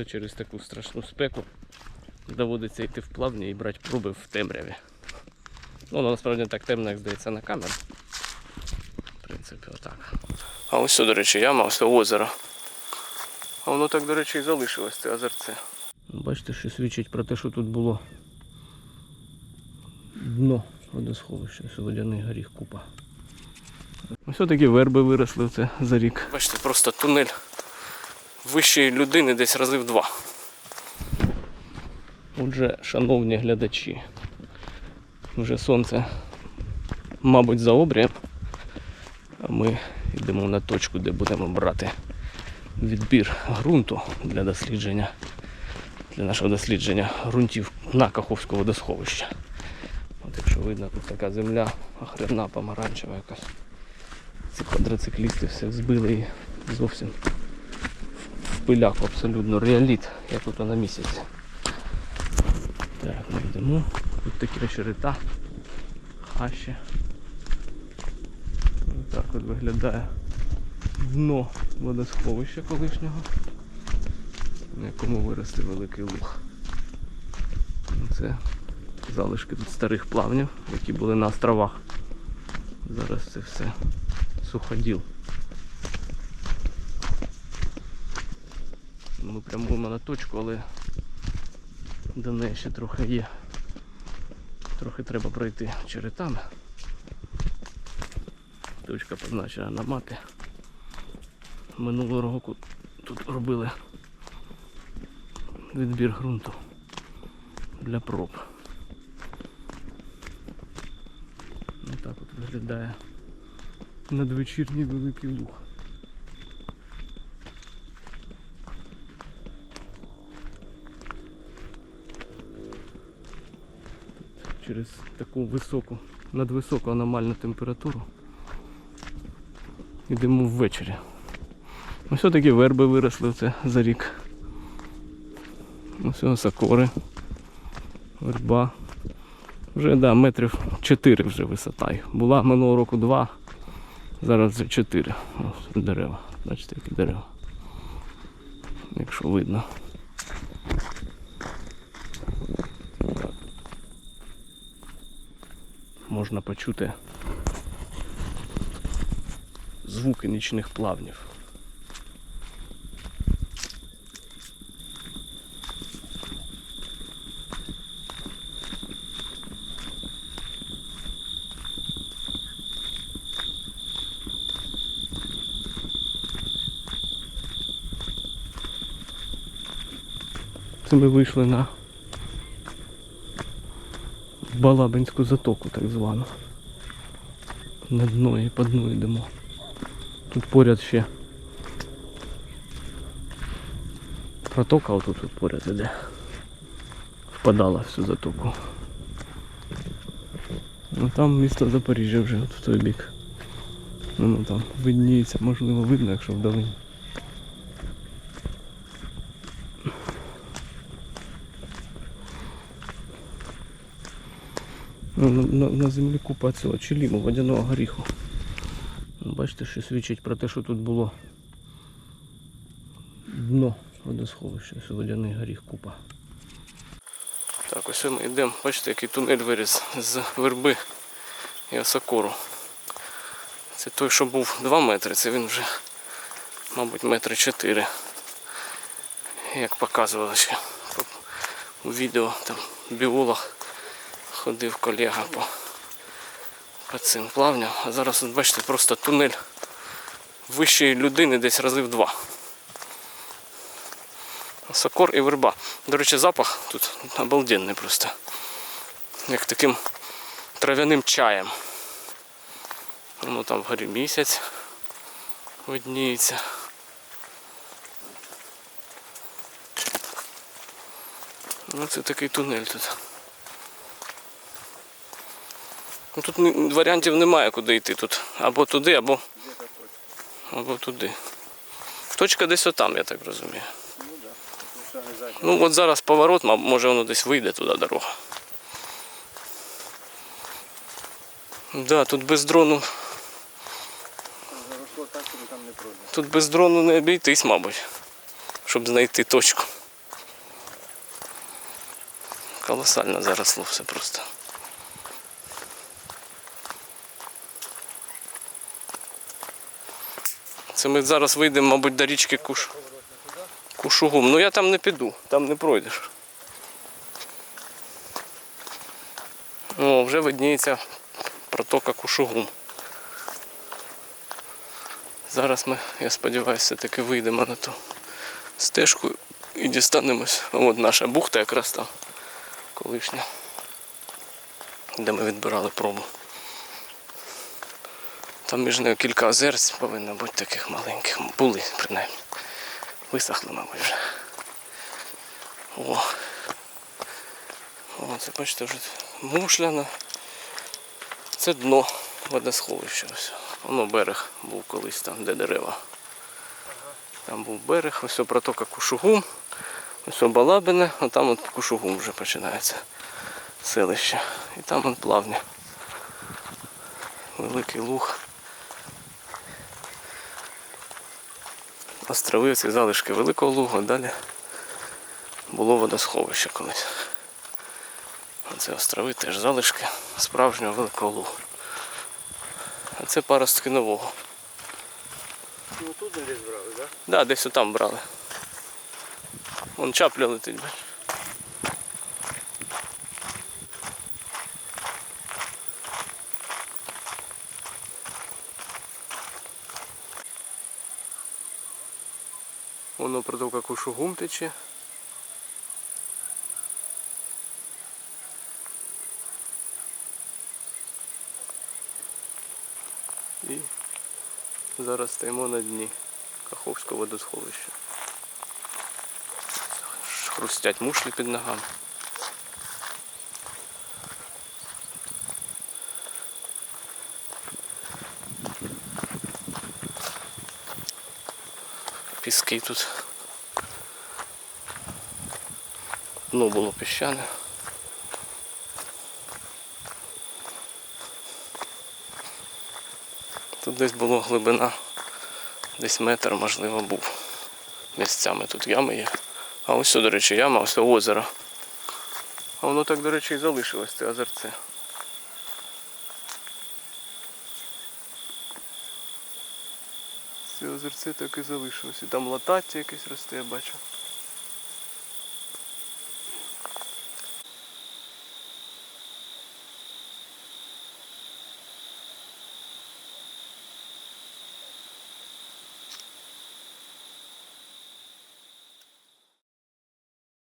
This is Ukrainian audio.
Ось через таку страшну спеку доводиться йти в плавні і брати проби в темряві. Ну, воно насправді так темно, як здається на камеру. В принципі, отак. А ось, до речі, яма, ось озеро. А воно так, до речі, і залишилось, це озерце. Бачите, що свідчить про те, що тут було дно водосховища, водяний горіх купа. Ось такі верби виросли це за рік. Бачите, просто тунель вищої людини десь рази в два. Отже, шановні глядачі, вже сонце, мабуть, за обрієм. А ми йдемо на точку, де будемо брати відбір ґрунту для дослідження, для нашого дослідження ґрунтів на Каховського водосховища. От якщо видно, тут така земля охрена помаранчева якась. Ці квадроциклісти все збили і зовсім в абсолютно реаліт, як тут на місяці. Так, ми йдемо. Тут такі очерета, хащі. Ось Так от виглядає дно водосховища колишнього, на якому виросте великий луг. Це залишки тут старих плавнів, які були на островах. Зараз це все суходіл. Ми прямуємо на точку, але до неї ще трохи є. Трохи треба пройти черетами. Точка позначена на мапі. Минулого року тут робили відбір ґрунту для проб. Ось так от виглядає надвечірній великий луг. Через таку високу, надвисоку аномальну температуру йдемо ввечері. Ось такі верби виросли це за рік. Ось сакори, верба. Вже да, метрів 4 вже висота. Була минулого року 2, зараз вже 4. Ось дерева. Бачите, які дерева. Якщо видно. Так. Можна почути звуки нічних плавнів. Ми вийшли на Балабинську затоку, так звану. На дно і по дну йдемо. Тут поряд ще протока отут тут поряд іде. Впадала всю затоку. Ну там місто Запоріжжя вже от в той бік. Ну, ну там видніється, можливо видно, якщо вдалині. На, на, на землі купа цього чиліму, водяного горіху. Ну, Бачите, що свідчить про те, що тут було дно водосховища, водяний горіх купа. Так, ось ми йдемо, бачите, який тунель виріс з верби і осокору. Це той, що був 2 метри, це він вже, мабуть, метри 4. Як показували ще у відео, там біолог ходив колега по, по цим плавням. А зараз, бачите, просто тунель вищої людини десь рази в два. Сокор і верба. До речі, запах тут обалденний просто. Як таким трав'яним чаєм. Воно там вгорі місяць видніється. Ну це такий тунель тут. Ну, тут варіантів немає куди йти тут. Або туди, або, або туди. Точка десь отам, я так розумію. Ну от зараз поворот, може воно десь вийде туди дорога. Да, тут без дрону. Тут без дрону не обійтись, мабуть, щоб знайти точку. Колосально заросло все просто. Це ми зараз вийдемо, мабуть, до річки Куш... Кушугум. Ну я там не піду, там не пройдеш. О, вже видніється протока Кушугум. Зараз ми, я сподіваюся, все-таки вийдемо на ту стежку і дістанемось. От наша бухта якраз там колишня, де ми відбирали пробу. Там між нею кілька озерць повинно бути таких маленьких. Були, принаймні. Висохли, мабуть, вже. О. О, це бачите, вже мушляна. Це дно водосховища. Воно берег був колись там, де дерева. Там був берег, ось протока Кушугум, ось Балабине, а там от Кушугум вже починається селище. І там он плавня. Великий луг. Острови, ці залишки Великого Лугу, а далі було водосховище колись. Оце острови теж залишки справжнього Великого Лугу. А це паростки нового. Ну тут десь брали, так? Да, десь отам брали. Вон чапля летить, бач. Воно протока кушугум тече. І зараз стоїмо на дні Каховського водосховища. Хрустять мушлі під ногами. Піски тут. Дно було піщане. Тут десь була глибина, десь метр, можливо, був. Місцями тут ями є. А ось, до речі, яма, ось озеро. А воно так, до речі, і залишилось, це озерце. Це озерце так і залишилось. І там латаття якесь росте, я бачу.